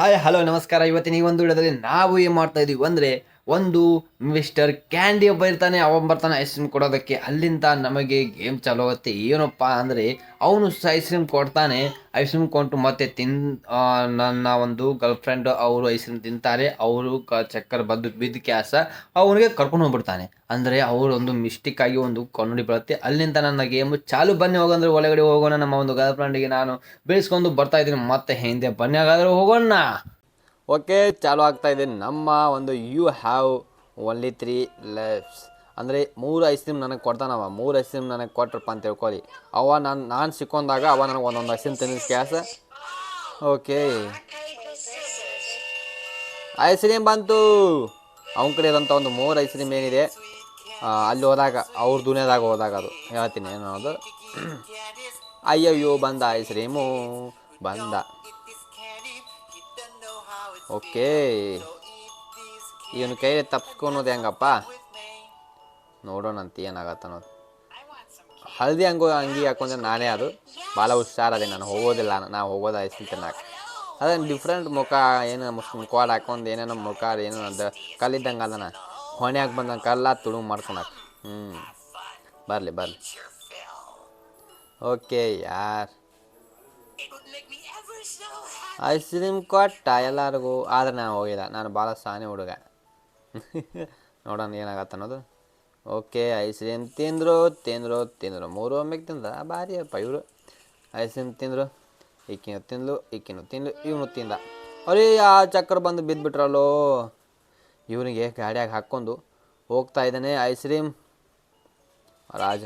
Hi hello ನಮಸ್ಕಾರ. ಇವತ್ತಿನ ಈ ಒಂದು ವಿಡಿಯೋದಲ್ಲಿ ನಾವು ಏನು ಮಾಡ್ತಾ ಇದೀವಿ ಅಂದರೆ ಒಂದು ಮಿಸ್ಟರ್ ಕ್ಯಾಂಡಿ ಒಬ್ಬ ಇರ್ತಾನೆ, ಅವನು ಬರ್ತಾನೆ ಐಸ್ ಕ್ರೀಮ್ ಕೊಡೋದಕ್ಕೆ. ಅಲ್ಲಿಂದ ನಮಗೆ ಗೇಮ್ ಚಾಲು ಆಗುತ್ತೆ. ಏನಪ್ಪ ಅಂದರೆ, ಅವನು ಐಸ್ ಕ್ರೀಮ್ ಕೊಡ್ತಾನೆ. ಐಸ್ ಕ್ರೀಮ್ ಕೊಟ್ಟು ಮತ್ತೆ ತಿನ್ ನನ್ನ ಒಂದು ಗರ್ಲ್ ಫ್ರೆಂಡ್ ಅವರು ಐಸ್ ಕ್ರೀಮ್ ತಿಂತಾರೆ. ಅವರು ಕ, ಚಕ್ಕರ್ ಬಂದು, ಬಿದ್ದ ಕ್ಯಾಸ ಅವನಿಗೆ ಕರ್ಕೊಂಡು ಹೋಗ್ಬಿಡ್ತಾನೆ. ಅಂದರೆ ಅವರೊಂದು ಮಿಸ್ಟೇಕ್ ಆಗಿ ಒಂದು ಕನ್ನಡಿ ಬೀಳುತ್ತೆ ಅಲ್ಲಿಂದ ನನ್ನ ಗೇಮು ಚಾಲು ಬನ್ನಿ ಹೋಗಂದ್ರೆ ಒಳಗಡೆ ಹೋಗೋಣ. ನಮ್ಮ ಒಂದು ಗರ್ಲ್ ಫ್ರೆಂಡಿಗೆ ನಾನು ಬೆಳೆಸ್ಕೊಂಡು ಬರ್ತಾ ಇದ್ದೀನಿ. ಮತ್ತೆ ಹಿಂದೆ ಬನ್ನಿ ಹಾಗಾದ್ರೆ ಹೋಗೋಣ. ಓಕೆ, ಚಾಲು ಆಗ್ತಾ ಇದೆ. ನಮ್ಮ ಒಂದು you have only three lives ಅಂದರೆ ಮೂರು ಐಸ್ ಕ್ರೀಮ್ ನನಗೆ ಕೊಡ್ತಾನವ ಮೂರು ಐಸ್ ಕ್ರೀಮ್ ನನಗೆ ಕೊಟ್ರಪ್ಪ ಅಂತ ತಿಳ್ಕೊಳ್ಳಿ. ಅವ ನಾನು ನಾನು ಸಿಕ್ಕೊಂಡಾಗ ಅವ ನನಗೆ ಒಂದೊಂದು ಐಸ್ ಕ್ರೀಮ್ ತಿನ್ನಿಸ್ ಕ್ಯಾಸ ಓಕೆ. ಐಸ್ ಕ್ರೀಮ್ ಬಂತು. ಅವನ ಕಡೆ ಇರೋಂಥ ಒಂದು ಮೂರು ಐಸ್ ಕ್ರೀಮ್ ಏನಿದೆ? ಅಲ್ಲಿ ಹೋದಾಗ, ಅವ್ರ ದುನಿಯಾದಾಗ ಹೋದಾಗ ಅದು. ಹೇಳ್ತೀನಿ, ಏನು ಅನ್ನೋದು ಅಯ್ಯಯ್ಯೋ, ಬಂದ ಐಸ್ ಕ್ರೀಮು ಬಂದ. ಓಕೆ. ಇವನು ಕೈಲಿ ತಪ್ಸ್ಕೊಳೋದು ಹೆಂಗಪ್ಪ? ನೋಡೋಣ ಅಂತ ಹಳದಿ ಹಂಗು ಅಂಗಿ ಹಾಕೊಂಡ್ರೆ ನಾನೇ ಅದು. ಭಾಳ ಹುಷಾರದೆ, ನಾನು ಹೋಗೋದಿಲ್ಲ ನಾವು ಹೋಗೋದು ಐಸ್ ತಿನ್ನಕ್ಕೆ ಅದೇ ಡಿಫ್ರೆಂಟ್ ಮುಖ, ಏನು ಮುಖವಾಡ ಹಾಕೊಂಡು ಏನೇನೋ ಮುಖ ಏನೋ ಅದು ಕಲ್ಲಿದ್ದಂಗೆ ಅದನ ಹೊಣೆಯಾಗಿ ಬಂದಂಗೆ ಕಲ್ಲ ತುಳು ಮಾಡ್ಕೊಳಕ್ಕೆ ಹ್ಞೂ ಬರಲಿ ಬರಲಿ. ಓಕೆ, ಯಾರ್? ಐಸ್ ಕ್ರೀಮ್ ಕೊಟ್ಟ ಎಲ್ಲರಿಗೂ, ಆದ್ರೆ ನಾನು ಹೋಗಿಲ್ಲ. ನಾನು ಭಾಳ ಸಾನೆ ಹುಡುಗ. ನೋಡೋಣ ಏನಾಗತ್ತೆ ಅನ್ನೋದು. ಓಕೆ ಐಸ್ ಕ್ರೀಮ್ ತಿಂದರು ತಿಂದರು ತಿಂದರು. ಮೂರು ಒಮ್ಮೆಗೆ ತಿಂದ. ಭಾರಿ ಅಪ್ಪ ಇವರು. ಐಸ್ ಕ್ರೀಮ್ ತಿಂದರು, ಈಕಿನ ತಿಂದ್ಲು ಈಕಿನ ತಿಂದ್ಲು, ಇವನು ತಿಂದ. ಅರೇ, ಆ ಚಕ್ರ ಬಂದು ಬಿದ್ದುಬಿಟ್ರಲ್ಲೋ ಇವನಿಗೆ ಗಾಡಿಯಾಗಿ ಹಾಕ್ಕೊಂಡು ಹೋಗ್ತಾ ಇದ್ದಾನೆ ಐಸ್ ಕ್ರೀಮ್ ರಾಜ.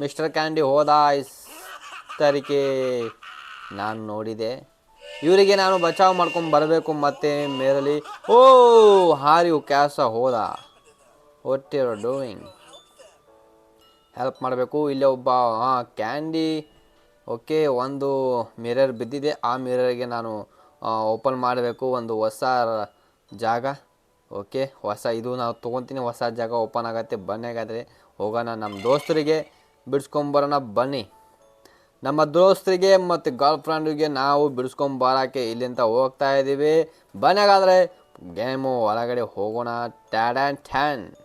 ಮಿಸ್ಟರ್ ಕ್ಯಾಂಡಿ ಹೋದ ಐಸ್ ತರಿಕೆ. ನಾನು ನೋಡಿದೆ. ಇವರಿಗೆ ನಾನು ಬಚಾವ್ ಮಾಡ್ಕೊಂಡು ಬರಬೇಕು ಮತ್ತೆ ಮೇರಲಿ ಓ ಹಾರಿ ಕ್ಯಾಸ ಹೋದ? ವಾಟ್ ಯು ಡೂಯಿಂಗ್ ಹೆಲ್ಪ್ ಮಾಡಬೇಕು. ಇಲ್ಲೇ ಒಬ್ಬ ಹಾಂ ಕ್ಯಾಂಡಿ ಓಕೆ ಒಂದು ಮಿರರ್ ಬಿದ್ದಿದೆ. ಆ ಮಿರರ್ಗೆ ನಾನು ಓಪನ್ ಮಾಡಬೇಕು. ಒಂದು ಹೊಸ ಜಾಗ. ಓಕೆ ಹೊಸ, ಇದು ನಾವು ತೊಗೊತೀನಿ. ಹೊಸ ಜಾಗ ಓಪನ್ ಆಗತ್ತೆ. ಬನ್ನಿ ಹಾಗಾದರೆ ಹೋಗೋಣ. ನಮ್ಮ ದೋಸ್ತರಿಗೆ ಬಿಡಿಸ್ಕೊಂಬರೋಣ ಬನ್ನಿ. ನಮ್ಮ ದೋಸ್ತರಿಗೆ ಮತ್ತು ಗರ್ಲ್ ಫ್ರೆಂಡಿಗೆ ನಾವು ಬಿಡಿಸ್ಕೊಂಬಾರಕ್ಕೆ ಇಲ್ಲಿಂದ ಹೋಗ್ತಾ ಇದ್ದೀವಿ. ಬನ್ನಾಗಾದರೆ ಗೇಮು ಹೊರಗಡೆ ಹೋಗೋಣ. ಟ್ಯಾಡ್ ಆ್ಯಂಡ್ ಟ್ಯಾನ್.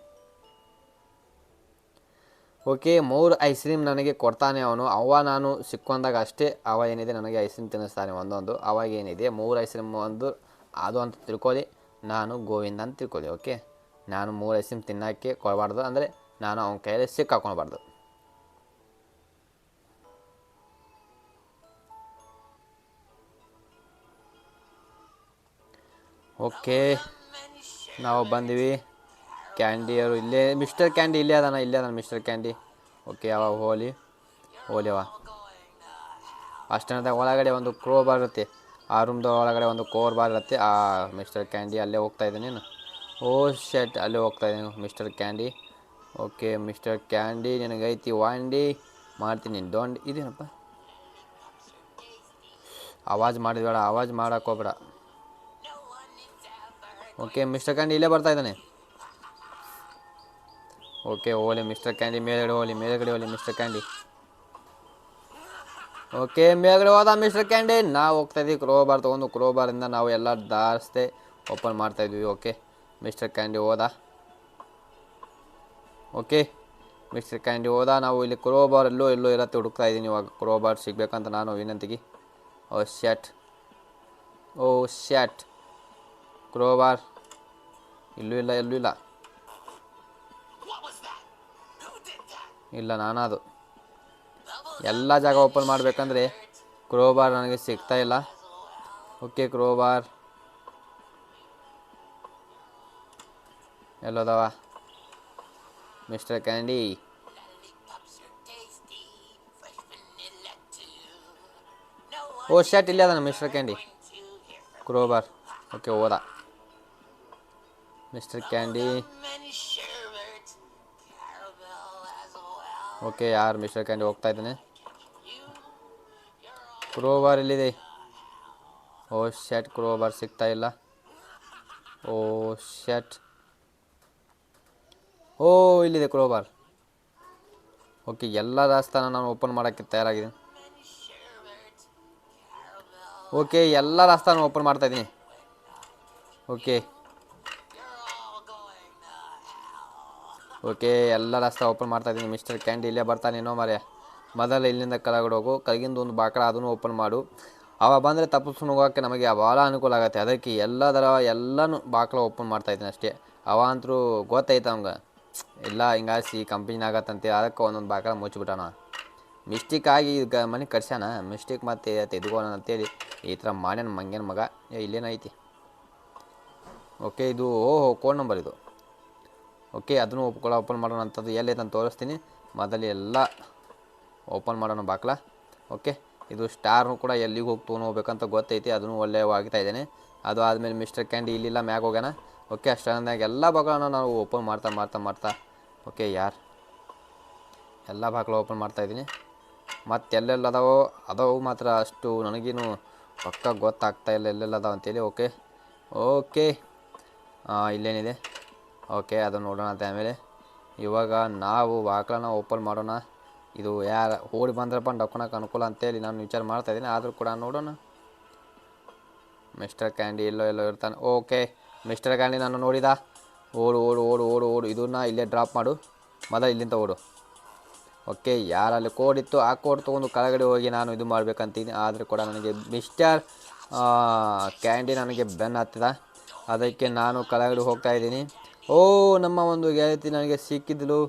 ಓಕೆ, ಮೂರು ಐಸ್ ಕ್ರೀಮ್ ನನಗೆ ಕೊಡ್ತಾನೆ ಅವನು. ಅವ ನಾನು ಸಿಕ್ಕೊಂಡಾಗ ಅಷ್ಟೇ. ಅವ ಏನಿದೆ ನನಗೆ ಐಸ್ ಕ್ರೀಮ್ ತಿನ್ನಿಸ್ತಾನೆ ಒಂದೊಂದು. ಅವಾಗ ಏನಿದೆ? ಮೂರು ಐಸ್ ಕ್ರೀಮ್ ಒಂದು, ಅದು ಅಂತ ತಿಳ್ಕೊಳ್ಳಿ. ನಾನು ಗೋವಿಂದ ಅಂತ ತಿಳ್ಕೊಳ್ಳಿ, ಓಕೆ? ನಾನು ಮೂರು ಐಸ್ ಕ್ರೀಮ್ ತಿನ್ನೋಕ್ಕೆ ಕೊಡಬಾರ್ದು. ಅಂದರೆ ನಾನು ಅವನ ಕೈಯಲ್ಲಿ ಸಿಕ್ಕಾಕೊಳ್ಬಾರ್ದು ಓಕೆ, ನಾವು ಬಂದ್ವಿ. ಕ್ಯಾಂಡಿಯವರು ಇಲ್ಲೇ ಮಿಸ್ಟರ್ ಕ್ಯಾಂಡಿ ಇಲ್ಲೇ ಅದಾನ ಇಲ್ಲೇ ಅದಾನ ಮಿಸ್ಟರ್ ಕ್ಯಾಂಡಿ ಓಕೆ ಅವ ಹೋಲಿ, ಹೋಲಿವ. ಅಷ್ಟೇ ಒಳಗಡೆ ಒಂದು ಕ್ರೋ ಬಾರ್ ಇರುತ್ತೆ. ಆ ರೂಮ್ದ ಒಳಗಡೆ ಒಂದು ಕೋರ್ ಬಾರ್ ಇರುತ್ತೆ. ಆ ಮಿಸ್ಟರ್ ಕ್ಯಾಂಡಿ ಅಲ್ಲೇ ಹೋಗ್ತಾ ಇದ್ದೀನಿ ಓ ಶೆಟ್ ಅಲ್ಲೇ ಹೋಗ್ತಾ ಇದ್ದೀನಿ mister candy okay mister candy ನಿನಗೈತಿ ವಾಂಡಿ ಮಾಡ್ತೀನಿ ದೊಂಡಿ ಇದೇನಪ್ಪ? ಆವಾಜ್ ಮಾಡಿದ್ಬೇಡ ಆವಾಜ್ ಮಾಡಕ್ಕೆ ಹೋಗ್ಬೇಡ. ಓಕೆ ಮಿಸ್ಟರ್ ಕ್ಯಾಂಡಿ ಇಲ್ಲೇ ಬರ್ತಾ ಇದ್ದಾನೆ. ಓಕೆ ಓಲಿ ಮಿಸ್ಟರ್ ಕ್ಯಾಂಡಿ ಮೇಲ್ಗಡೆ ಹೋಲಿ ಮೇಲ್ಗಡೆ ಹೋಲಿ ಮಿಸ್ಟರ್ ಕ್ಯಾಂಡಿ ಓಕೆ ಮೇಲ್ಗಡೆ ಹೋದ ಮಿಸ್ಟರ್ ಕ್ಯಾಂಡಿ ನಾವು ಹೋಗ್ತಾ ಇದ್ದೀವಿ ಕ್ರೋಬಾರ್ ತೊಗೊಂಡು ಕ್ರೋಬಾರಿಂದ ನಾವು ಎಲ್ಲ ದಾರಿಸ್ದೆ ಓಪನ್ ಮಾಡ್ತಾ ಇದ್ವಿ ಓಕೆ ಮಿಸ್ಟರ್ ಕ್ಯಾಂಡಿ ಹೋದ. ಓಕೆ ಮಿಸ್ಟರ್ ಕ್ಯಾಂಡಿ ಹೋದ. ನಾವು ಇಲ್ಲಿ ಕ್ರೋಬಾರ್ ಎಲ್ಲೋ ಎಲ್ಲೋ ಇರತ್ತೆ, ಹುಡುಕ್ತಾ ಇದ್ದೀನಿ ಇವಾಗ. ಕ್ರೋಬಾರ್ ಸಿಗಬೇಕಂತ ನಾನು ವಿನಂತಿಗೆ. ಓ ಶ್ಯಾಟ್ ಓ ಶ್ಯಾಟ್ ಕ್ರೋಬಾರ್ ಇಲ್ಲೂ ಇಲ್ಲ, ಎಲ್ಲೂ ಇಲ್ಲ. ಇಲ್ಲ, ನಾನದು. ಎಲ್ಲ ಜಾಗ ಓಪನ್ ಮಾಡಬೇಕಂದ್ರೆ ಕ್ರೋಬಾರ್ ನನಗೆ ಸಿಗ್ತಾ ಇಲ್ಲ. Okay, crowbar. ಎಲ್ಲೋದವ? Mister candy. ಓ, ಶರ್ಟ್ ಇಲ್ಲ ಅದನ್ನ ಮಿಸ್ಟರ್ ಕ್ಯಾಂಡಿ. ಕ್ರೋಬಾರ್. ಓಕೆ ಹೋದ ಮಿಸ್ಟರ್ ಕ್ಯಾಂಡಿ ಓಕೆ ಯಾರು ಮಿಸ್ಟರ್ ಕ್ಯಾಂಡಿ ಹೋಗ್ತಾ ಇದ್ದಾನೆ ಕ್ರೋಬಾರ್ ಎಲ್ಲಿದೆ ಓ ಶರ್ಟ್ ಕ್ರೋಬಾರ್ ಸಿಗ್ತಾ ಇಲ್ಲ ಓ ಶರ್ಟ್ ಓ ಇಲ್ಲಿದೆ ಕ್ರೋಬಾರ್ ಓಕೆ ಎಲ್ಲ ದಾಸ್ತಾನ ನಾನು ಓಪನ್ ಮಾಡೋಕ್ಕೆ ತಯಾರಾಗಿದೆ ಓಕೆ ಎಲ್ಲ ರಾಜಸ್ಥಾನ ಓಪನ್ ಮಾಡ್ತಾ ಇದ್ದೀನಿ ಓಕೆ ಓಕೆ, ಎಲ್ಲ ರಸ್ತೆ ಓಪನ್ ಮಾಡ್ತಾ ಇದ್ದೀನಿ. ಮಿಸ್ಟರ್ ಕ್ಯಾಂಡಿ ಇಲ್ಲೇ ಬರ್ತಾನೇನೋ ಮರೆ ಮೊದಲು ಇಲ್ಲಿಂದ ಕೆಳಗಡೆ ಹೋಗು, ಕರ್ಗಿಂದು ಒಂದು ಬಾಕಳ ಅದನ್ನು ಓಪನ್ ಮಾಡು. ಅವ ಬಂದರೆ ತಪ್ಪಿಸ್ಕೊಂಡು ಹೋಗೋಕ್ಕೆ ನಮಗೆ ಭಾಳ ಅನುಕೂಲ ಆಗುತ್ತೆ. ಅದಕ್ಕೆ ಎಲ್ಲದರ ಎಲ್ಲನೂ ಬಾಕಳ ಓಪನ್ ಮಾಡ್ತಾ ಇದ್ದೀನಿ ಅಷ್ಟೇ. ಅವ ಅಂತರೂ ಗೊತ್ತೈತೆ ಅವಂಗೆ ಇಲ್ಲ ಹಿಂಗಾಸಿ ಕಂಪ್ನಿನ ಆಗತ್ತಂತೆ, ಅದಕ್ಕೆ ಒಂದೊಂದು ಬಾಕಳ ಮುಚ್ಚಿಬಿಟ್ಟಾನ ಮಿಸ್ಟೇಕ್ ಆಗಿ ಈಗ ಮನೆ ಕಟ್ಸ್ಯಾನ? ಮಿಸ್ಟೇಕ್ ಮತ್ತೆ ತೆಗೆದುಕೋಣ ಅಂತೇಳಿ. ಈ ಥರ ಮಾಡ್ಯಾನ ಮಂಗೇನ ಮಗ. ಇಲ್ಲೇನೈತಿ ಓಕೆ, ಇದು ಓಹೋ ಕೋಡ್ ನಂಬರ್ ಇದು. ಓಕೆ, ಅದನ್ನು ಒಪ್ಕೊಳ್ಳೋ ಓಪನ್ ಮಾಡೋಣ ಅಂಥದ್ದು ಎಲ್ಲೈತೆ ಅಂತ ತೋರಿಸ್ತೀನಿ. ಮೊದಲು ಎಲ್ಲ ಓಪನ್ ಮಾಡೋಣ ಬಾಕ್ಲ. ಓಕೆ, ಇದು ಸ್ಟಾರ್ನು ಕೂಡ ಎಲ್ಲಿಗೆ ಹೋಗಿ ತೊಗೊಂಡು ಹೋಗ್ಬೇಕಂತ ಗೊತ್ತೈತಿ, ಅದನ್ನು ಒಳ್ಳೆಯ ಆಗ್ತಾ ಇದ್ದೇನೆ. ಅದು ಆದಮೇಲೆ ಮಿಸ್ಟರ್ ಕ್ಯಾಂಡಿ ಇಲ್ಲಿಲ್ಲ, ಮ್ಯಾಗ ಹೋಗೋಣ ಓಕೆ ಅಷ್ಟಾಗ ಎಲ್ಲ ಬಾಗಿಲನ್ನ ನಾವು ಓಪನ್ ಮಾಡ್ತಾ ಮಾಡ್ತಾ ಮಾಡ್ತಾ. ಓಕೆ, ಯಾರು? ಎಲ್ಲ ಬಾಗಿಲು ಓಪನ್ ಮಾಡ್ತಾ ಇದ್ದೀನಿ. ಮತ್ತು ಎಲ್ಲೆಲ್ಲ ಅದಾವೋ, ಅದಾವು ಮಾತ್ರ ಅಷ್ಟು ನನಗೇನು ಪಕ್ಕ ಗೊತ್ತಾಗ್ತಾ ಇಲ್ಲ, ಎಲ್ಲೆಲ್ಲ ಅದಾವ ಅಂತೇಳಿ. Okay okay. ಇಲ್ಲೇನಿದೆ. ಓಕೆ, ಅದು ನೋಡೋಣ ಅಂತ ಆಮೇಲೆ. ಇವಾಗ ನಾವು ಬಾಕ್ಲನ್ನ ಓಪನ್ ಮಾಡೋಣ. ಇದು ಯಾರು ಓಡಿ ಬಂದ್ರಪ್ಪ ಡಕ್ಕೊಳಕ್ಕೆ ಅನುಕೂಲ ಅಂತೇಳಿ ನಾನು ವಿಚಾರ ಮಾಡ್ತಾ ಇದ್ದೀನಿ. ಆದರೂ ಕೂಡ ನೋಡೋಣ. ಮಿಸ್ಟರ್ ಕ್ಯಾಂಡಿ ಎಲ್ಲೋ ಎಲ್ಲೋ ಇರ್ತಾನೆ. ಓಕೆ ಮಿಸ್ಟರ್ ಕ್ಯಾಂಡಿ ನಾನು ನೋಡಿದ. ಓಡು ಓಡು ಓಡು ಓಡು ಓಡು. ಇದನ್ನ ಇಲ್ಲೇ ಡ್ರಾಪ್ ಮಾಡು. ಮೊದಲು ಇಲ್ಲಿಂದ ಓಡು. ಓಕೆ, ಯಾರಲ್ಲಿ ಕೋಡ್ ಇತ್ತು ಆ ಕೋಡ್ ತೊಗೊಂಡು ಕೆಳಗಡೆ ಹೋಗಿ ನಾನು ಇದು ಮಾಡಬೇಕಂತೀನಿ ಆದರೂ ಕೂಡ ನನಗೆ ಮಿಸ್ಟರ್ ಕ್ಯಾಂಡಿ ನನಗೆ ಬೆನ್ ಹತ್ತಿದ. ಅದಕ್ಕೆ ನಾನು ಕೆಳಗಡೆ ಹೋಗ್ತಾ ಇದ್ದೀನಿ. ಓ, ನಮ್ಮ ಒಂದು ಗೆಳತಿ ನನಗೆ ಸಿಕ್ಕಿದ್ಲು.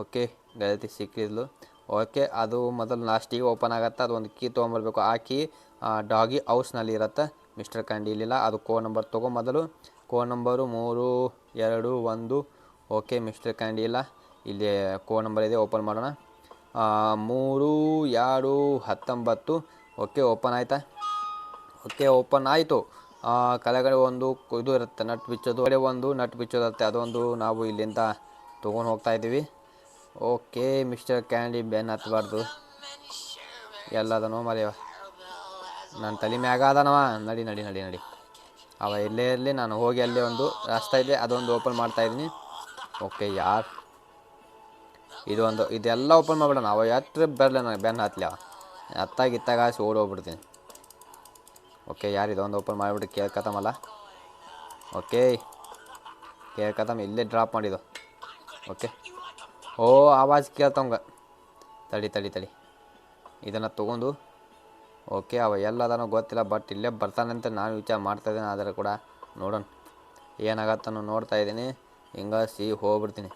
ಓಕೆ, ಗೆಳತಿ ಸಿಕ್ಕಿದ್ಲು. ಓಕೆ, ಅದು ಮೊದಲು ಲಾಸ್ಟಿಗೆ ಓಪನ್ ಆಗುತ್ತೆ. ಅದು ಒಂದು ಕೀ ತೊಗೊಂಬರ್ಬೇಕು. ಆ ಕೀ ಡಾಗಿ ಹೌಸ್ನಲ್ಲಿ ಇರುತ್ತೆ. ಮಿಸ್ಟರ್ ಕಂಡಿಲಿಲ್ಲ ಅದು ಕೋ ನಂಬರ್ ತೊಗೊ ಮೊದಲು. ಕೋ ನಂಬರು ಮೂರು, ಎರಡು, ಒಂದು. ಓಕೆ ಮಿಸ್ಟರ್ ಕ್ಯಾಂಡಿ ಇಲ್ಲ. ಕೋ ನಂಬರ್ ಇದೆ. ಓಪನ್ ಮಾಡೋಣ. ಮೂರು, ಎರಡು, ಹತ್ತೊಂಬತ್ತು. ಓಕೆ ಓಪನ್ ಆಯಿತಾ? ಓಕೆ ಓಪನ್ ಆಯಿತು. ಕೆಳಗಡೆ ಒಂದು ಇದು ಇರುತ್ತೆ, ನಟ್ ಬಿಚ್ಚೋದು. ಕಡೆ ಒಂದು, ನಟ್ ಬಿಚ್ಚೋದಿರುತ್ತೆ. ಅದೊಂದು ನಾವು ಇಲ್ಲಿಂದ ತೊಗೊಂಡು ಹೋಗ್ತಾ ಇದ್ದೀವಿ. ಓಕೆ, ಮಿಸ್ಟರ್ ಕ್ಯಾಂಡಿ ಬೆನ್ ಹತ್ತಬಾರ್ದು ಎಲ್ಲದನೋ ಮರೆಯವ. ನನ್ನ ತಲೆ ಮ್ಯಾಗ ಅದನವ ನಡಿ ನಡಿ ನಡಿ ನಡಿ. ಅವ ಇಲ್ಲೇ ಇರಲಿ, ನಾನು ಹೋಗಿ ಅಲ್ಲೇ ಒಂದು ರಾಸ್ತಾ ಇದೆ ಅದೊಂದು ಓಪನ್ ಮಾಡ್ತಾ ಇದ್ದೀನಿ. ಓಕೆ, ಯಾರು? ಇದೊಂದು, ಇದೆಲ್ಲ ಓಪನ್ ಮಾಡ್ಬಿಡೋಣ. ಅವ ಎತ್ರ ಬರಲಿ ನನಗೆ? ಬೆನ್ ಹತ್ತಲಿ ಅವ. ಹತ್ತಾಗಿತ್ತಾಗ ಆಸಿ ಓಡಿ ಹೋಗ್ಬಿಡ್ತೀನಿ ಓಕೆ ಯಾರು ಇದೊಂದು ಓಪನ್ ಮಾಡಿಬಿಟ್ಟು ಕೇರ್ ಕತಮಲ್ಲ ಓಕೆ ಕೇರ್ ಕತಮ್ ಇಲ್ಲೇ ಡ್ರಾಪ್ ಮಾಡಿದ್ದು. ಓಕೆ. ಓ, ಆವಾಜ್ ಕೇಳ್ತವಂಗ ತಡಿ ತಡಿ ತಡಿ. ಇದನ್ನು ತೊಗೊಂಡು, ಓಕೆ, ಅವ ಎಲ್ಲದನೋ ಗೊತ್ತಿಲ್ಲ ಬಟ್ ಇಲ್ಲೇ ಬರ್ತಾನಂತ ನಾನು ವಿಚಾರ ಮಾಡ್ತಾ ಇದ್ದೀನಿ, ಆದರೆ ಕೂಡ ನೋಡೋಣ. ಏನಾಗತ್ತನೋ ನೋಡ್ತಾ ಇದ್ದೀನಿ. ಹಿಂಗಾಸಿ ಹೋಗ್ಬಿಡ್ತೀನಿ.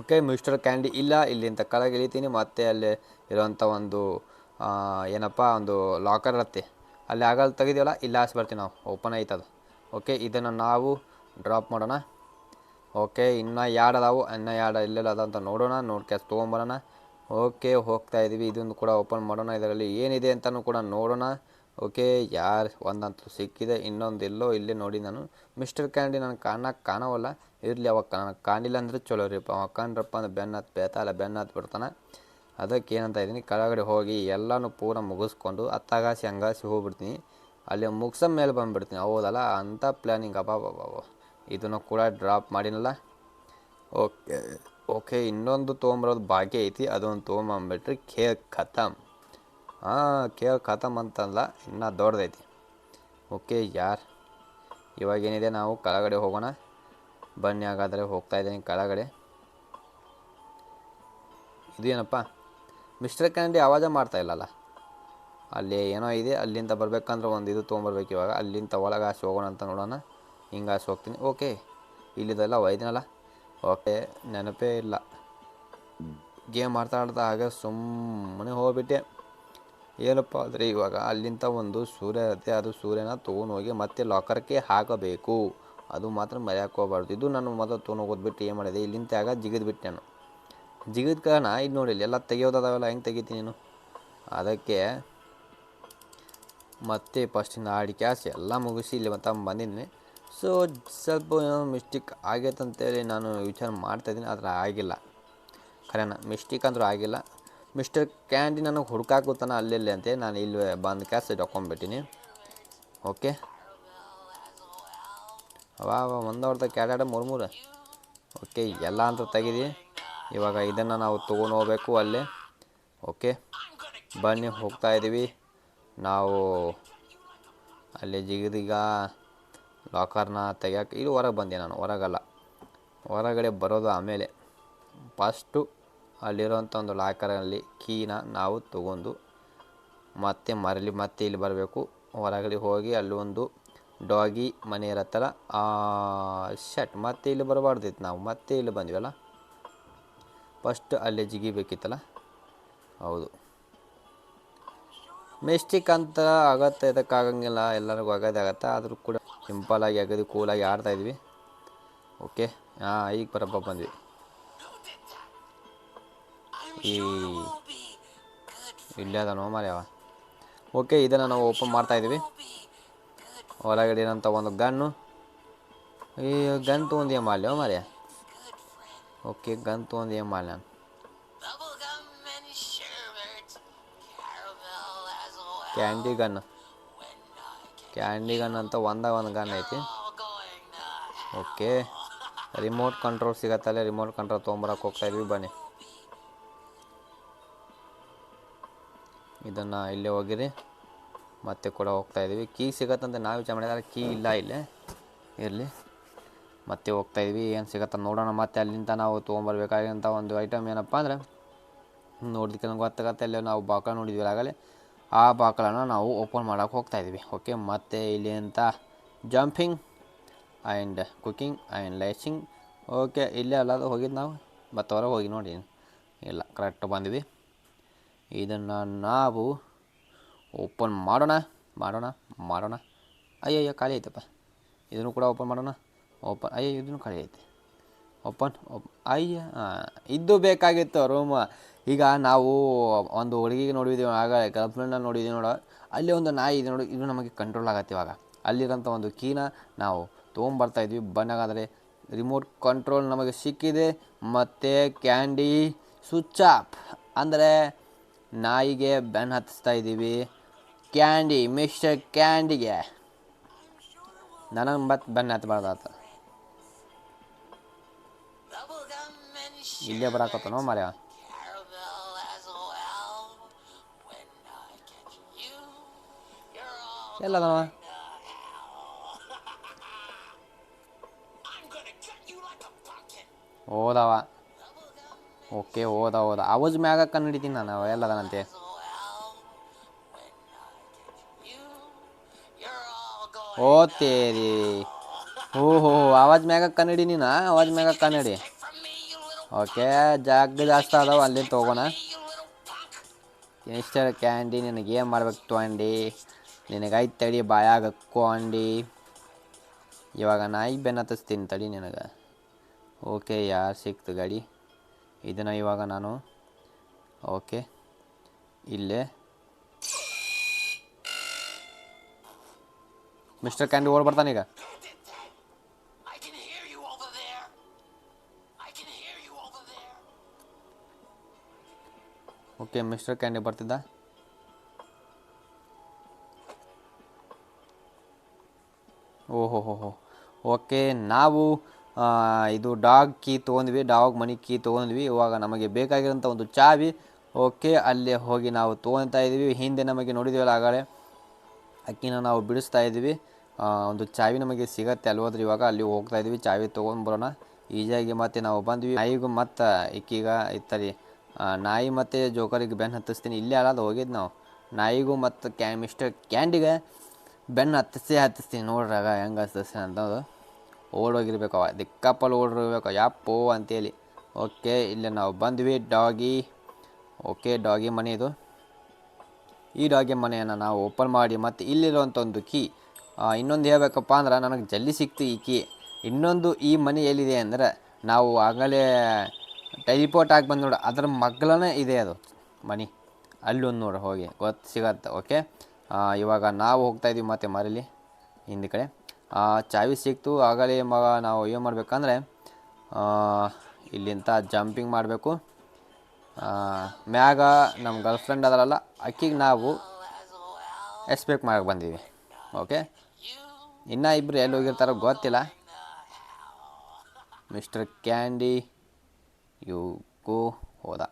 ಓಕೆ ಮಿಸ್ಟರ್ ಕ್ಯಾಂಡಿ ಇಲ್ಲ ಇಲ್ಲಿಂದ ಕೆಳಗೆ ಇಳಿತೀನಿ, ಮತ್ತೆ ಅಲ್ಲಿ ಇರೋವಂಥ ಒಂದು ಏನಪ್ಪ, ಒಂದು ಲಾಕರ್ ಇರುತ್ತೆ. ಅಲ್ಲಿ ಆಗಲ್ಲ ತೆಗಿದೀವಲ್ಲ, ಇಲ್ಲಿ ಆಸ್ ಬರ್ತೀವಿ ನಾವು. ಓಪನ್ ಆಯ್ತದ ಓಕೆ ಇದನ್ನು ನಾವು ಡ್ರಾಪ್ ಮಾಡೋಣ. ಓಕೆ ಇನ್ನೂ ಎರಡು ಅದಾವು. ಇನ್ನೂ ಎರಡು ಎಲ್ಲೆಲ್ಲ ಅದ ಅಂತ ನೋಡೋಣ ನೋಡ್ಕ್ಯಾಸ್ ತೊಗೊಂಬರೋಣ. ಓಕೆ ಹೋಗ್ತಾ ಇದ್ದೀವಿ ಇದೊಂದು ಕೂಡ ಓಪನ್ ಮಾಡೋಣ. ಇದರಲ್ಲಿ ಏನಿದೆ ಅಂತಲೂ ಕೂಡ ನೋಡೋಣ. ಓಕೆ ಯಾರು ಒಂದಂತೂ ಸಿಕ್ಕಿದೆ. ಇನ್ನೊಂದು ಎಲ್ಲೋ ಇಲ್ಲೇ ನೋಡಿ ನಾನು. ಮಿಸ್ಟರ್ ಕ್ಯಾಂಡಿ ನನಗೆ ಕಾಣಕ್ಕೆ ಕಾಣವಲ್ಲ. ಇರಲಿ ಅವಾಗ ನನಗೆ ಕಾಣಿಲ್ಲ ಅಂದರೆ ಚಲೋ ರೀ. ಅವ ಕಂಡ್ರಪ್ಪ ಅಂದ್ರೆ ಬೆನ್ನ ಬೇತ ಅಲ್ಲ, ಬೆನ್ನ ಹತ್ತು ಬಿಡ್ತಾನೆ ಅದಕ್ಕೆ ಏನಂತ ಇದ್ದೀನಿ, ಕೆಳಗಡೆ ಹೋಗಿ ಎಲ್ಲನೂ ಪೂರ ಮುಗಿಸ್ಕೊಂಡು ಹತ್ತಾಗಾಸಿ ಹಂಗಾಸಿ ಹೋಗ್ಬಿಡ್ತೀನಿ. ಅಲ್ಲಿ ಮುಗಿಸೋ ಮೇಲೆ ಬಂದುಬಿಡ್ತೀನಿ. ಹೌದಲ್ಲ ಅಂಥ ಪ್ಲ್ಯಾನಿಂಗ್ ಅಬಾಬಾಬಾ ಇದನ್ನು ಕೂಡ ಡ್ರಾಪ್ ಮಾಡಿನಲ್ಲ. ಓಕೆ ಓಕೆ, ಇನ್ನೊಂದು ತೊಗೊಂಬರೋದು ಬಾಕಿ ಐತಿ. ಅದೊಂದು ತೊಗೊಂಬಂದ್ಬಿಟ್ರೆ ಖೇರ್ ಖತಮ್. ಹಾಂ, ಖೇರ್ ಖತಮ್ ಅಂತಲ್ಲ, ಇನ್ನೂ ದೊಡ್ಡದೈತಿ. ಓಕೆ, ಯಾರ್? ಇವಾಗ ಏನಿದೆ, ನಾವು ಕೆಳಗಡೆ ಹೋಗೋಣ. ಬನ್ನಿ, ಹಾಗಾದರೆ ಹೋಗ್ತಾ ಇದ್ದೀನಿ ಕೆಳಗಡೆ. ಇದು ಏನಪ್ಪ? ಮಿಸ್ಟರ್ ಕ್ಯಾಂಡಿ ಆವಾಜ ಮಾಡ್ತಾ ಇಲ್ಲಲ್ಲ? ಅಲ್ಲಿ ಏನೋ ಇದೆ, ಅಲ್ಲಿಂದ ಬರಬೇಕಂದ್ರೆ ಒಂದು ಇದು ತೊಗೊಂಬರ್ಬೇಕು ಇವಾಗ. ಅಲ್ಲಿಂದ ಒಳಗೆ ಆಸೆ ಹೋಗೋಣ ಅಂತ ನೋಡೋಣ. ಹಿಂಗೆ ಆಸೆ ಹೋಗ್ತೀನಿ. ಓಕೆ, ಇಲ್ಲಿದೆಲ್ಲ ಒಯ್ದಿನಲ್ಲ? ಓಕೆ, ನೆನಪೇ ಇಲ್ಲ. ಗೇಮ್ ಆಡ್ತಾ ಹಾಗೆ ಸುಮ್ಮನೆ ಹೋಗ್ಬಿಟ್ಟೆ. ಏನಪ್ಪ ಅಂದರೆ ಇವಾಗ ಅಲ್ಲಿಂದ ಒಂದು ಸೂರ್ಯ ಇರುತ್ತೆ, ಅದು ಸೂರ್ಯನ ತೊಗೊಂಡು ಹೋಗಿ ಮತ್ತೆ ಲಾಕರ್ಗೆ ಹಾಕಬೇಕು. ಅದು ಮಾತ್ರ ಮರೆಯೋಕೆ ಇದು ನಾನು ಮೊದಲು ತೊಗೊಂಡು ಹೋಗೋದ್ಬಿಟ್ಟು ಏನು ಮಾಡಿದೆ? ಇಲ್ಲಿಂದ ಆಗ ಜಿಗಿದ್ಬಿಟ್ಟೆ ನಾನು. ಜಿಗಿದ ಕಾರಣ ಇದು ನೋಡಿಲ್ಲ ಎಲ್ಲ ತೆಗೆಯೋದಾವೆಲ್ಲ ಹೆಂಗೆ ತೆಗಿತೀನಿ ನೀನು? ಅದಕ್ಕೆ ಮತ್ತೆ ಫಸ್ಟಿಂದ ಆಡಿ ಕ್ಯಾಸ್ ಎಲ್ಲ ಮುಗಿಸಿ ಇಲ್ಲಿ ಮತ್ತೆ ಬಂದಿದ್ದೀನಿ. ಸೊ ಸ್ವಲ್ಪ ಏನೋ ಮಿಸ್ಟೇಕ್ ಆಗೈತೆ ಅಂತೇಳಿ ನಾನು ವಿಚಾರ ಮಾಡ್ತಾಯಿದ್ದೀನಿ ಆದರೆ ಆಗಿಲ್ಲ. ಖರೇನ ಮಿಸ್ಟೇಕ್ ಅಂದರೂ ಆಗಿಲ್ಲ. ಮಿಸ್ಟರ್ ಕ್ಯಾಂಡಿ ನನಗೆ ಹುಡ್ಕಾಕುತ್ತಾನ ಅಲ್ಲೆಲ್ಲಿ ಅಂತೇಳಿ ನಾನು ಇಲ್ಲಿ ಬಂದು ಕ್ಯಾಸ್ ಹಾಕೊಂಡ್ಬಿಟ್ಟಿನಿ. ಓಕೆ ಅವಾ ಒಂದು ಹೊಡೆದ ಕ್ಯಾಡಾಡ ಮೂರು ಮೂರು. ಓಕೆ ಎಲ್ಲ ಅಂತ ತೆಗೀರಿ ಇವಾಗ ಇದನ್ನು ನಾವು ತೊಗೊಂಡು ಹೋಗಬೇಕು ಅಲ್ಲೇ. ಓಕೆ? ಬನ್ನಿ, ಹೋಗ್ತಾ ಇದ್ದೀವಿ ನಾವು ಅಲ್ಲಿ ಜಿಗಿದೀಗ ಲಾಕರ್ನ ತೆಗಿಯೋಕೆ, ಇಲ್ಲಿ ಹೊರಗೆ ಬಂದೆ ನಾನು, ಹೊರಗಲ್ಲ. ಹೊರಗಡೆ ಬರೋದು ಆಮೇಲೆ. ಫಸ್ಟು ಅಲ್ಲಿರೋಂಥ ಒಂದು ಲಾಕರಲ್ಲಿ ಕೀನ ನಾವು ತಗೊಂಡು ಮತ್ತೆ ಮರಳಿ ಮತ್ತೆ ಇಲ್ಲಿ ಬರಬೇಕು. ಹೊರಗಡೆ ಹೋಗಿ ಅಲ್ಲಿ ಒಂದು ಡಾಗಿ ಮನೆ ಇರತ್ತಲ್ಲ ಶಟ್, ಮತ್ತೆ ಇಲ್ಲಿ ಬರಬಾರ್ದಿತ್ತು ನಾವು, ಮತ್ತೆ ಇಲ್ಲಿ ಬಂದ್ವಲ್ಲ ಫಸ್ಟ್ ಅಲ್ಲೇ ಜಿಗಿಬೇಕಿತ್ತಲ್ಲ? ಹೌದು. ಮೆಸ್ಟಿಕ್ ಅಂತ ಆಗತ್ತೆ, ಇದಕ್ಕಾಗಂಗಿಲ್ಲ, ಎಲ್ಲರಿಗೂ ಆಗೋದೇ ಆಗತ್ತೆ, ಆದರೂ ಕೂಡ ಸಿಂಪಲಾಗಿ ಅಗದಿ ಕೂಲಾಗಿ ಆಡ್ತಾಯಿದ್ವಿ ಓಕೆ ಹಾಂ, ಈಗ ಬರಪ್ಪ ಬಂದ್ವಿ. ಈ ಇಲ್ಲೇ ಅದನೋ ಮಾರ್ಯಾವ ಓಕೆ ಇದನ್ನು ನಾವು ಓಪನ್ ಮಾಡ್ತಾಯಿದ್ವಿ ಹೊರಗಡೆ ಏನಂತ ಒಂದು ಗನ್ನು ಈ ಗನ್ ತೊಗೊಂಡು ಏನು ಓ ಮಾರ್ಯ okay gun Bubblegum and sherbet, caramel as well. Candy gun candy gun ಅಂತ ಒಂದಾಗ ಒಂದು ಗನ್ ಐತಿ ಓಕೆ ರಿಮೋಟ್ ಕಂಟ್ರೋಲ್ ಸಿಗತ್ತಲ್ಲ ರಿಮೋಟ್ ಕಂಟ್ರೋಲ್ ತೊಗೊಂಬರಕ್ಕೆ ಹೋಗ್ತಾ ಇದ್ವಿ ಬನ್ನಿ ಇದನ್ನು ಇಲ್ಲೇ ಹೋಗಿರಿ ಮತ್ತೆ ಕೂಡ ಹೋಗ್ತಾ ಕೀ ಸಿಗತ್ತಂತ ನಾವು ವಿಚಾರ ಮಾಡಿದ್ರೆ ಕೀ ಇಲ್ಲ ಇಲ್ಲೇ ಇರಲಿ ಮತ್ತೆ ಹೋಗ್ತಾ ಇದ್ವಿ, ಏನು ಸಿಗತ್ತೆ ನೋಡೋಣ. ಮತ್ತೆ ಅಲ್ಲಿಂದ ನಾವು ತೊಗೊಂಬರ್ಬೇಕಾಗಿರೋಂಥ ಒಂದು ಐಟಮ್ ಏನಪ್ಪ ಅಂದ್ರೆ ನೋಡ್ದಕ್ಕೆ ನಂಗೆ ಗೊತ್ತಾಗತ್ತೆ, ಅಲ್ಲಿ ನಾವು ಬಾಕಳ ನೋಡಿದ್ವಿ ಆಗಲೇ, ಆ ಬಾಕಳನ್ನು ನಾವು ಓಪನ್ ಮಾಡೋಕೆ ಹೋಗ್ತಾ ಇದೀವಿ. ಓಕೆ ಮತ್ತೆ ಇಲ್ಲಿ ಅಂತ jumping and cooking and lysing okay ಇಲ್ಲೇ ಅಲ್ಲದು ಹೋಗಿದ್ದು ನಾವು. ಮತ್ತೆ ಹೊರಗೆ ಹೋಗಿ ನೋಡಿ. ಇಲ್ಲ ಕರೆಕ್ಟ್ ಬಂದ್ವಿ ಇದನ್ನು ನಾವು ಓಪನ್ ಮಾಡೋಣ ಮಾಡೋಣ ಮಾಡೋಣ. ಅಯ್ಯಯ್ಯ, ಖಾಲಿ ಐತಪ್ಪ ಇದನ್ನು ಕೂಡ ಓಪನ್ ಮಾಡೋಣ. ಓಪನ್ ಅಯ್ಯ, ಇದನ್ನು ಖಾಲಿ ಓಪನ್ ಓಪ್ ಅಯ್ಯ ಇದ್ದು ಇದು ಬೇಕಾಗಿತ್ತು ರೂಮ್ ಈಗ ನಾವು ಒಂದು ಹುಡುಗಿಗೆ ನೋಡಿದ್ದೀವಿ ಆಗ ಗರ್ಲ್ಫ್ರೆಂಡ್ನ ನೋಡಿದ್ದೀವಿ ನೋಡೋ. ಅಲ್ಲಿ ಒಂದು ನಾಯಿ ಇದೆ ನೋಡಿ, ಇದು ನಮಗೆ ಕಂಟ್ರೋಲ್ ಆಗತ್ತೆ ಇವಾಗ. ಅಲ್ಲಿರೋಂಥ ಒಂದು ಕೀನ ನಾವು ತೊಗೊಂಬರ್ತಾ ಇದ್ವಿ. ಬನ್ನಾಗಾದರೆ ರಿಮೋಟ್ ಕಂಟ್ರೋಲ್ ನಮಗೆ ಸಿಕ್ಕಿದೆ. ಮತ್ತು ಕ್ಯಾಂಡಿ ಸ್ವಿಚ್ ಆಫ್ ಅಂದರೆ ನಾಯಿಗೆ ಬೆನ್ ಹತ್ತಿಸ್ತಾ ಇದ್ದೀವಿ. ಕ್ಯಾಂಡಿ ಮಿಸ್ಟರ್ ಕ್ಯಾಂಡಿಗೆ ನನಗೆ ಮತ್ತೆ ಬೆನ್ ಹತ್ತಬಾರ್ದು bubblegum ಕಣ್ಣು ಹಿಡಿತೀನಿ ನಾನು okay as well. When I catch you, you're ಎಲ್ಲದನಂತೆ ಓದ್ತೇರಿ ಓಹೋ ಆವಾಜ್ ಮ್ಯಾಗ ಕನ್ನಡಿ ನೀನಾ? ಆವಾಜ್ ಮ್ಯಾಗ ಕನ್ನಡಿ. ಓಕೆ ಜಾಗ ಜಾಸ್ತಿ ಅದಾವ ಅಲ್ಲಿಂದ ತೊಗೋಣ. ಮಿಸ್ಟರ್ ಕ್ಯಾಂಡಿ ನಿನಗೆ ಏನು ಮಾಡ್ಬೇಕು ತೊಗೊಂಡು ನಿನಗೈತೆ ತಡಿ ಬಾಯಾಗ ಅಂಡಿ. ಇವಾಗ ನಾಯಿ ಬೆನ್ನ ತಡಿ ನಿನಗೆ. ಓಕೆ ಯಾರು ಸಿಕ್ತು ಗಾಡಿ? ಇದನ್ನು ಇವಾಗ ನಾನು. ಓಕೆ ಇಲ್ಲೇ. ಮಿಸ್ಟರ್ ಕ್ಯಾಂಡಿ ಓಡ್ ಬರ್ತಾನೀಗ. ಓಕೆ ಮಿಸ್ಟರ್ ಕ್ಯಾಂಡಿ ಬರ್ತಿದ್ದ? ಓಹೋ ಹೋ ಹೋ ಓಕೆ, ನಾವು ಇದು ಡಾಗ್ ಕೀ ತೊಗೊಂಡ್ವಿ ಡಾಗ್ ಮನಿ ಕೀ ತೊಗೊಂಡ್ವಿ. ಇವಾಗ ನಮಗೆ ಬೇಕಾಗಿರೋಂಥ ಒಂದು ಚಾವಿ, ಓಕೆ, ಅಲ್ಲಿ ಹೋಗಿ ನಾವು ತೊಗೊಳ್ತಾ ಇದ್ದೀವಿ ಹಿಂದೆ ನಮಗೆ ನೋಡಿದ್ದೀವಲ್ಲ ಆಗಲೇ ಅಕ್ಕಿನ ನಾವು ಬಿಡಿಸ್ತಾ ಇದ್ದೀವಿ ಒಂದು ಚಾವಿ ನಮಗೆ ಸಿಗತ್ತೆ ಅಲ್ವಾದ್ರೆ ಇವಾಗ, ಅಲ್ಲಿ ಹೋಗ್ತಾ ಇದ್ದೀವಿ ಚಾವಿ ತೊಗೊಂಡು ಬರೋಣ. ಈಜಿಯಾಗಿ ಮತ್ತೆ ನಾವು ಬಂದ್ವಿ. ನಾಯಿಗೂ ಮತ್ತು ಇಕ್ಕೀಗ ಇತ್ತರಿ ನಾಯಿ ಮತ್ತು ಜೋಕರಿಗೆ ಬೆನ್ನು ಹತ್ತಿಸ್ತೀನಿ. ಇಲ್ಲೇ ಅಲ್ಲ ಹೋಗಿದ್ದು ನಾವು. ನಾಯಿಗೂ ಮತ್ತು ಕ್ಯಾ ಮಿಸ್ಟರ್ ಕ್ಯಾಂಡಿಗೆ ಬೆನ್ನು ಹತ್ತಿಸಿ ಹತ್ತಿಸ್ತೀನಿ. ನೋಡ್ರಾಗ ಹೆಂಗೆ ಹತ್ತಿಸ್ತೀನಿ ಅಂತಂದು ಓಡೋಗಿರ್ಬೇಕು ಅವ. ದಿಕ್ಕಪ್ಪಲ್ಲಿ ಓಡಿರ್ಬೇಕು. ಯಾಪೋ ಅಂತೇಳಿ. ಓಕೆ, ಇಲ್ಲಿ ನಾವು ಬಂದ್ವಿ. ಡಾಗಿ. ಓಕೆ, ಡಾಗಿ ಮನೆ ಇದು. ಈ ಡಾಗಿ ಮನೆಯನ್ನು ನಾವು ಓಪನ್ ಮಾಡಿ ಮತ್ತು ಇಲ್ಲಿರುವಂಥ ಒಂದು ಕೀ. ಇನ್ನೊಂದು ಹೇಳ್ಬೇಕಪ್ಪ ಅಂದ್ರೆ ನನಗೆ ಜಲ್ದಿ ಸಿಕ್ತು ಈ ಕೀ. ಇನ್ನೊಂದು ಈ ಮನೆ ಎಲ್ಲಿದೆ ಅಂದರೆ ನಾವು ಆಗಲೇ ಟೆಲಿಪೋರ್ಟ್ ಆಗಿ ಬಂದು ನೋಡು, ಅದರ ಮಗ್ಲನೇ ಇದೆ ಅದು. ಮನಿ ಅಲ್ಲಿ ಒಂದು ನೋಡು, ಹೋಗಿ. ಗೊತ್ತು, ಸಿಗತ್ತೆ, ಓಕೆ? ಇವಾಗ ನಾವು ಹೋಗ್ತಾ ಇದೀವಿ, ಮತ್ತೆ ಮರಲಿ, ಹಿಂದೆ ಕಡೆ. ಚಾವಿ ಸಿಕ್ತು, ಆಗಲೇ ಮಗ ನಾವು ಏನು ಮಾಡಬೇಕಂದ್ರೆ ಇಲ್ಲಿಂತ ಜಂಪಿಂಗ್ ಮಾಡಬೇಕು. ಮ್ಯಾಗ ನಮ್ಮ ಗರ್ಲ್ಫ್ರೆಂಡ್ ಅದರಲ್ಲ ಅಕ್ಕಿಗೆ ನಾವು ಎಕ್ಸ್ಪೆಕ್ಟ್ ಮಾಡಕ್ಕೆ ಬಂದೀವಿ, ಓಕೆ? ಇನ್ನೂ ಇಬ್ಬರು ಎಲ್ಲಿ ಹೋಗಿರ್ತಾರೋ ಗೊತ್ತಿಲ್ಲ. ಮಿಸ್ಟರ್ ಕ್ಯಾಂಡಿ ಇವು ಹೋದ.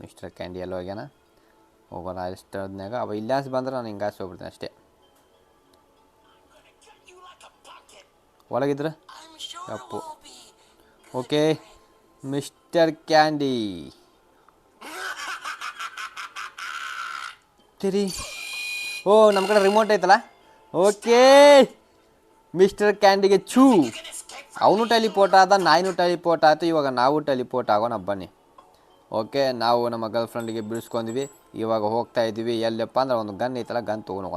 ಮಿಸ್ಟರ್ ಕ್ಯಾಂಡಿ ಎಲ್ಲ ಹೋಗ್ಯಾನ? ಹೋಗೋಣ ಇಷ್ಟದ್ನಾಗ ಅವ ಇಲ್ಲಾಸ್ ಬಂದ್ರೆ ನಾನು ಹಿಂಗಾಸ್ ಹೋಗ್ಬಿಡ್ತೀನಿ ಅಷ್ಟೇ. ಒಳಗಿದ್ರ? be. Okay, mister candy. ತಿರಿ. ಓ ನಮ್ಮ ಕಡೆ ರಿಮೋಟ್ ಐತಲ್ಲ? ಓಕೆ, ಮಿಸ್ಟರ್ ಕ್ಯಾಂಡಿಗೆ ಚೂ. ಅವನು ಟೆಲಿಪೋರ್ಟ್ ಆದ, ನಾಯಿನೂ ಟೆಲಿಪೋರ್ಟ್ ಆಯ್ತು. ಇವಾಗ ನಾವು ಟೆಲಿಪೋರ್ಟ್ ಆಗೋಣ, ಬನ್ನಿ. ಓಕೆ, ನಾವು ನಮ್ಮ ಗರ್ಲ್ ಫ್ರೆಂಡಿಗೆ ಬಿಡಿಸ್ಕೊಂಡಿವಿ ಇವಾಗ ಹೋಗ್ತಾ ಇದ್ದೀವಿ. ಎಲ್ಲಪ್ಪ ಅಂದ್ರೆ ಒಂದು ಗನ್ ಐತಲ್ಲ, ಗನ್ ತೊಗೊಂಡು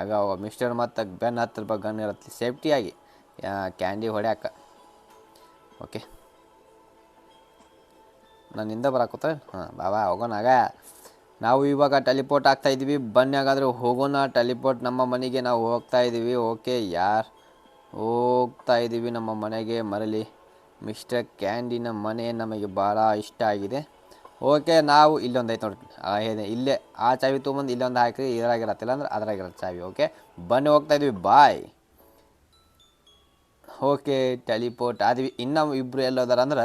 ಆಗ ಮಿಸ್ಟರ್ ಮತ್ತು ಬೆನ್ ಹತ್ತು ರೂಪಾಯಿ ಗನ್ ಇರತ್ತೆ ಸೇಫ್ಟಿಯಾಗಿ ಕ್ಯಾಂಡಿ ಹೊಡ್ಯಾಕ. ಓಕೆ. ನಾನು ಹಿಂದೆ ಬರಾಕೂತ ಹಾಂ, ಬಾಬಾ, ಹೋಗೋಣ ಆಗ. ನಾವು ಇವಾಗ ಟೆಲಿಪೋರ್ಟ್ ಆಗ್ತಾ ಇದ್ದೀವಿ. ಬನ್ನಿ ಹಾಗಾದರೆ ಹೋಗೋಣ. ಟೆಲಿಪೋರ್ಟ್ ನಮ್ಮ ಮನೆಗೆ ನಾವು ಹೋಗ್ತಾ ಇದ್ದೀವಿ. ಓಕೆ, ಯಾರ್? ಹೋಗ್ತಾ ಇದ್ದೀವಿ ನಮ್ಮ ಮನೆಗೆ ಮರಳಿ. ಮಿಸ್ಟರ್ ಕ್ಯಾಂಡಿನ ಮನೆ ನಮಗೆ ಭಾಳ ಇಷ್ಟ ಆಗಿದೆ. ಓಕೆ ನಾವು ಇಲ್ಲೊಂದು ಐತೆ ನೋಡಿ ಇಲ್ಲೇ ಆ ಚಾವಿ ತೊಗೊಂಬಂದು ಇಲ್ಲೊಂದು ಹಾಕಿ ಇದರಾಗಿರತ್ತೆ ಇಲ್ಲಾಂದ್ರೆ ಅದರಾಗಿರತ್ತೆ ಚಾವಿ ಓಕೆ? ಬನ್ನಿ ಹೋಗ್ತಾ ಇದ್ವಿ ಬಾಯ್. ಓಕೆ ಟೆಲಿಪೋರ್ಟ್ ಆದ್ವಿ. ಇನ್ನೂ ಇಬ್ಬರು ಎಲ್ಲೋದಾರ ಅಂದ್ರೆ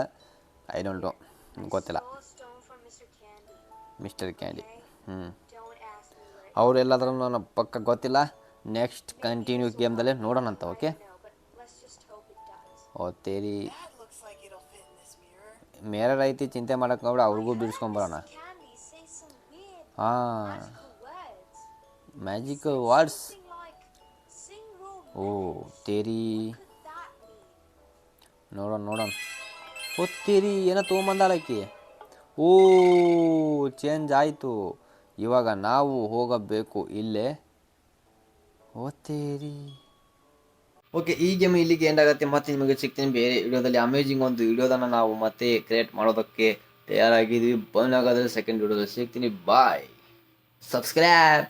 ಐ ಡೋಂಟ್ ನೋ ಗೊತ್ತಿಲ್ಲ. ಮಿಸ್ಟರ್ ಕ್ಯಾಂಡಿ ಹ್ಞೂ ಅವರೆಲ್ಲಾದ್ರೂ ಅವ್ರು ಎಲ್ಲಾದ್ರೂ ನನಗೆ ಪಕ್ಕ ಗೊತ್ತಿಲ್ಲ. ನೆಕ್ಸ್ಟ್ ಕಂಟಿನ್ಯೂ ಗೇಮ್ದಲ್ಲೇ ನೋಡೋಣಂತ ಓಕೆ? This ತೇರಿ ಮೇರರ್ ಐತಿ ಚಿಂತೆ ಮಾಡಕ್ಕೆ ನೋಡಿ ಅವ್ರಿಗೂ ಬಿಡಿಸ್ಕೊಂಬರೋಣ ಹಾಂ. ಮ್ಯಾಜಿಕಲ್ ವರ್ಡ್ಸ್ ಓ ತೇರಿ? ನೋಡೋಣ ನೋಡೋಣ. ಓ ತೇರಿ ಏನೋ ತೊಗೊಂಬಂದಾಳಕ್ಕೆ ಓ ಚೇಂಜ್ ಆಯಿತು. ಇವಾಗ ನಾವು ಹೋಗಬೇಕು ಇಲ್ಲೇ. ಓ ತೇರಿ. ಓಕೆ ಈ ಗೇಮ್ ಇಲ್ಲಿಗೆ ಎಂಡ್ ಆಗುತ್ತೆ. ಮತ್ತೆ ನಿಮಗೆ ಸಿಗ್ತೀನಿ ಬೇರೆ ವಿಡಿಯೋದಲ್ಲಿ. ಅಮೇಜಿಂಗ್ ಒಂದು ವಿಡಿಯೋದನ್ನು ನಾವು ಮತ್ತೆ ಕ್ರಿಯೇಟ್ ಮಾಡೋದಕ್ಕೆ ತಯಾರಾಗಿದ್ದೀವಿ. ಬಂದಾಗಾದರೆ ಸೆಕೆಂಡ್ ವಿಡಿಯೋದಲ್ಲಿ ಸಿಗ್ತೀನಿ. ಬಾಯ್ ಸಬ್ಸ್ಕ್ರೈಬ್